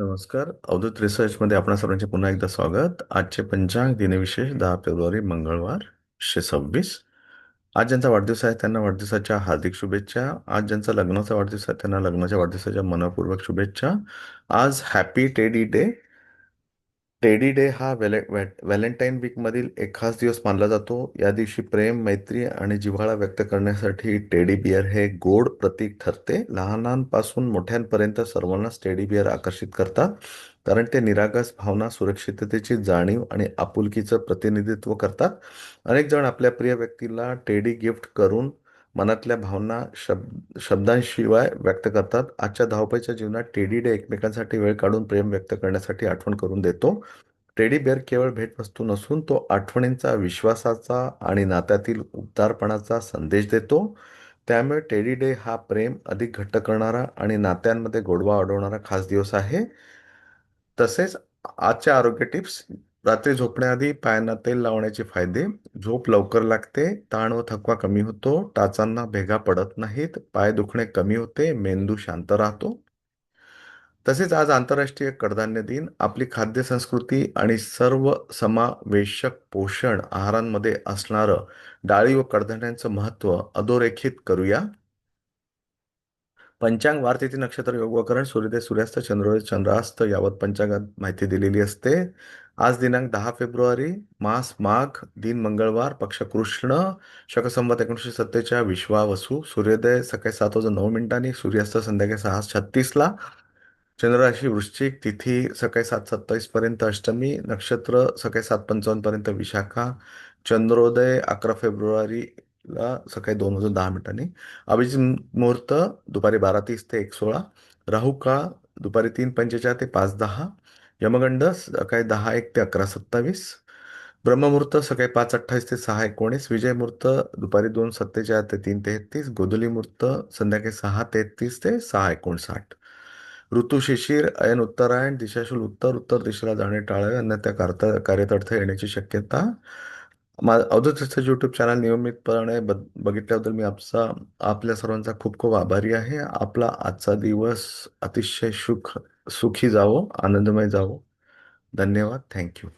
नमस्कार. अवधूत रिसर्चमध्ये आपणा सर्वांचे पुन्हा एकदा स्वागत. आजचे पंचांग दिनविशेष दहा फेब्रुवारी मंगळवार शे सव्वीस. आज ज्यांचा वाढदिवस आहे त्यांना वाढदिवसाच्या हार्दिक शुभेच्छा. आज ज्यांचा लग्नाचा वाढदिवस आहे त्यांना लग्नाच्या वाढदिवसाच्या मनपूर्वक शुभेच्छा. आज happy teddy day. Teddy day हा व्हॅले व्हॅ व्हॅलेंटाईन वीकमधील एक खास दिवस मानला जातो. या दिवशी प्रेम मैत्री आणि जिव्हाळा व्यक्त करण्यासाठी टेडी बियर हे गोड प्रतीक ठरते. लहानांपासून मोठ्यांपर्यंत सर्वांनाच टेडी बिअर आकर्षित करतात. कारण ते निरागस भावना सुरक्षिततेची जाणीव आणि आपुलकीचं प्रतिनिधित्व करतात. अनेक जण आपल्या प्रिय व्यक्तीला टेडी गिफ्ट करून मनातल्या भावना शब्द शब्दांशिवाय व्यक्त करतात. आजच्या धावपळीच्या जीवनात टेडी डे एकमेकांसाठी वेळ काढून प्रेम व्यक्त करण्यासाठी आठवण करून देतो. टेडी बेअर केवळ भेटवस्तू नसून तो आठवणींचा विश्वासाचा आणि नात्यातील उबदारपणाचा संदेश देतो. त्यामुळे टेडी डे हा प्रेम अधिक घट्ट करणारा आणि नात्यांमध्ये गोडवा अडवणारा खास दिवस आहे. तसेच आजच्या आरोग्य टिप्स रात्री झोपण्याआधी पायांना तेल लावण्याचे फायदे. झोप लवकर लागते ताण व थकवा कमी होतो टाचांना भेगा पडत नाहीत पाय दुखणे कमी होते मेंदू शांत राहतो. तसेच आज आंतरराष्ट्रीय कडधान्य दिन. आपली खाद्य संस्कृती आणि सर्व समावेशक पोषण आहारांमध्ये असणारं डाळी व कडधान्यांचं महत्त्व अधोरेखित करूया. पंचांग वार तिथी नक्षत्र योगवकरण सूर्योदय सूर्यास्त चंद्रोदय चंद्रास्त यावत पंचांगात माहिती दिलेली असते. आज दिनांक दहा फेब्रुवारी मास माघ दिन मंगळवार पक्ष कृष्ण शकसंमत एकोणीसशे सत्तेच्या विश्वावसू सूर्योदय सकाळी सात वाजून नऊ मिनिटांनी सूर्यास्त संध्याकाळी सहा छत्तीसला चंद्रराशी वृश्चिक तिथी सकाळी सात सत्तावीस पर्यंत अष्टमी नक्षत्र सकाळी सात पंचावन्न पर्यंत विशाखा चंद्रोदय अकरा फेब्रुवारीला सकाळी दोन वाजून दहा मिनिटांनी अभिजित मुहूर्त दुपारी बारा तीस ते एक सोळा राहू काळ दुपारी तीन पंचेचाळ ते पाच दहा यमगंड सकाळी दहा एक ते अकरा सत्तावीस. ब्रह्ममुहूर्त सकाळी पाच अठ्ठावीस ते सहा एकोणीस. विजयमुहूर्त दुपारी दोन सत्तेचाळ ते तीन तेहतीस. गोधुली मुहूर्त संध्याकाळी सहा तेहतीस ते सहा एकोणसाठ. ऋतू शिशिर अयन उत्तरायण दिशाशूल उत्तर उत्तर दिशेला जाणे टाळावे अन्यथा कार्त कार्यात अडथळे येण्याची शक्यता. मा अवधूत यूट्यूब चॅनल नियमितपणे ब बघितल्याबद्दल मी आपचा आपल्या सर्वांचा खूप खूप आभारी आहे. आपला आजचा दिवस अतिशय सुख सुखी जावो आनंदमय जावो. धन्यवाद. थँक्यू